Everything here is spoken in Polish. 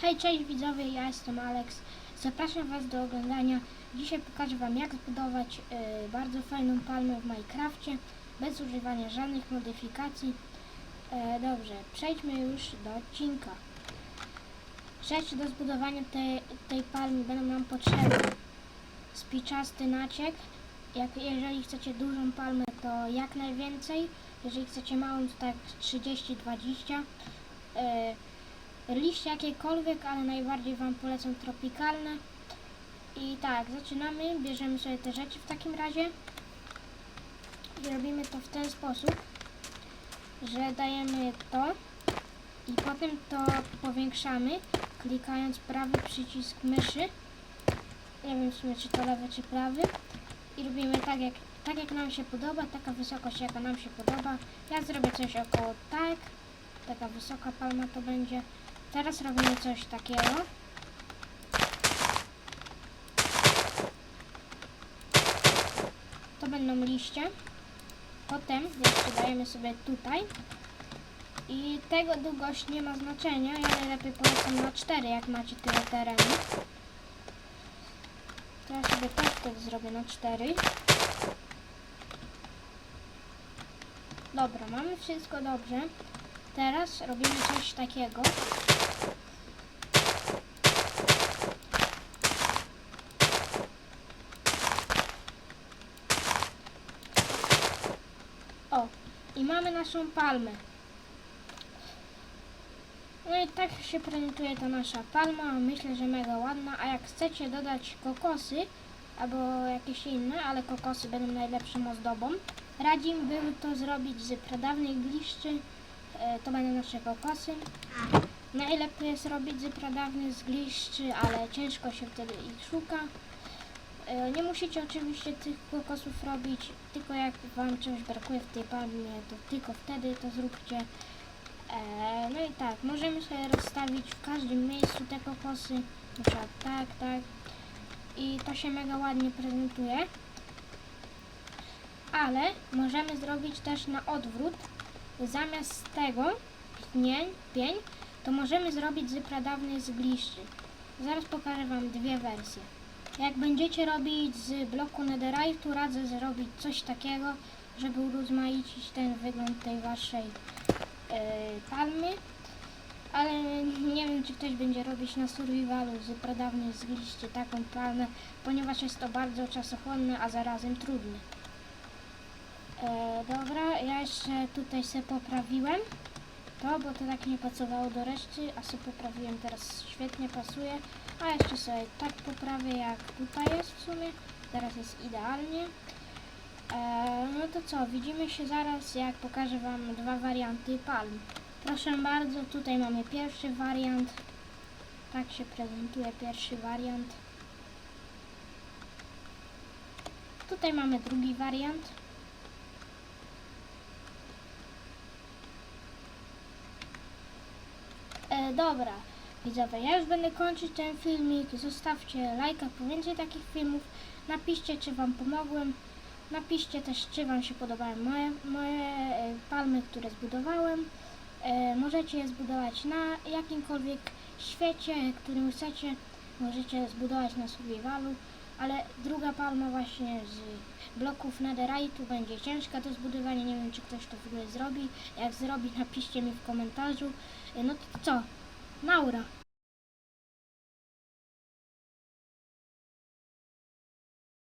Hej, cześć widzowie, ja jestem Alex. Zapraszam Was do oglądania. Dzisiaj pokażę Wam jak zbudować y, bardzo fajną palmę w Minecrafcie bez używania żadnych modyfikacji. E, dobrze, przejdźmy już do odcinka. Rzeczy do zbudowania tej, tej palmy będą nam potrzebne. Spiczasty naciek. Jak, jeżeli chcecie dużą palmę, to jak najwięcej. Jeżeli chcecie małą, to tak 30-20. E, liście jakiekolwiek, ale najbardziej Wam polecam tropikalne. I tak, zaczynamy, bierzemy sobie te rzeczy w takim razie i robimy to w ten sposób, że dajemy to i potem to powiększamy, klikając prawy przycisk myszy. Nie wiem w sumie czy to lewy czy prawy i robimy tak jak, tak jak nam się podoba, taka wysokość jaka nam się podoba. Ja zrobię coś około tak, taka wysoka palma to będzie. Teraz robimy coś takiego. To będą liście. Potem jeszcze dajemy sobie tutaj. I tego długość nie ma znaczenia. Ja najlepiej polecam na 4, jak macie tyle terenu. To ja sobie tak wtedy zrobię na 4. Dobra, mamy wszystko dobrze. Teraz robimy coś takiego. O, i mamy naszą palmę. No i tak się prezentuje ta nasza palma. Myślę, że mega ładna. A jak chcecie dodać kokosy albo jakieś inne, ale kokosy będą najlepszą ozdobą, radzim to zrobić z pradawnych gliszczy. E, To będą nasze kokosy. Najlepiej jest robić z pradawnych z gliszczy, ale ciężko się wtedy ich szuka. E, Nie musicie oczywiście tych kokosów robić, tylko jak Wam czegoś brakuje w tej palmie, to tylko wtedy to zróbcie. E, No i tak, możemy sobie rozstawić w każdym miejscu te kokosy, na przykład tak, tak. I to się mega ładnie prezentuje. Ale możemy zrobić też na odwrót. Zamiast tego pień, pień to możemy zrobić z gliszczy. Zaraz pokażę Wam dwie wersje. Jak będziecie robić z bloku netherite'u, radzę zrobić coś takiego, żeby urozmaicić ten wygląd tej Waszej e, palmy. Ale nie wiem, czy ktoś będzie robić na survivalu z gliszczy taką palmę, ponieważ jest to bardzo czasochłonne, a zarazem trudne. E, dobra, ja jeszcze tutaj se poprawiłem to, bo to tak nie pasowało do reszty, a sobie poprawiłem teraz świetnie pasuje, a jeszcze sobie tak poprawię jak tutaj jest w sumie, teraz jest idealnie. E, no to co, widzimy się zaraz jak pokażę Wam dwa warianty palm. Proszę bardzo, tutaj mamy pierwszy wariant, tak się prezentuje pierwszy wariant. Tutaj mamy drugi wariant. E, dobra, widzowie, ja już będę kończyć ten filmik. Zostawcie lajka po więcej takich filmów. Napiszcie, czy Wam pomogłem. Napiszcie też, czy Wam się podobały moje, moje e, palmy, które zbudowałem. E, możecie je zbudować na jakimkolwiek świecie, którym chcecie. Możecie zbudować na survivalu, ale druga palma właśnie z bloków netherite'u będzie ciężka do zbudowania. Nie wiem, czy ktoś to w ogóle zrobi. Jak zrobi, napiszcie mi w komentarzu. E, No to co? Maura.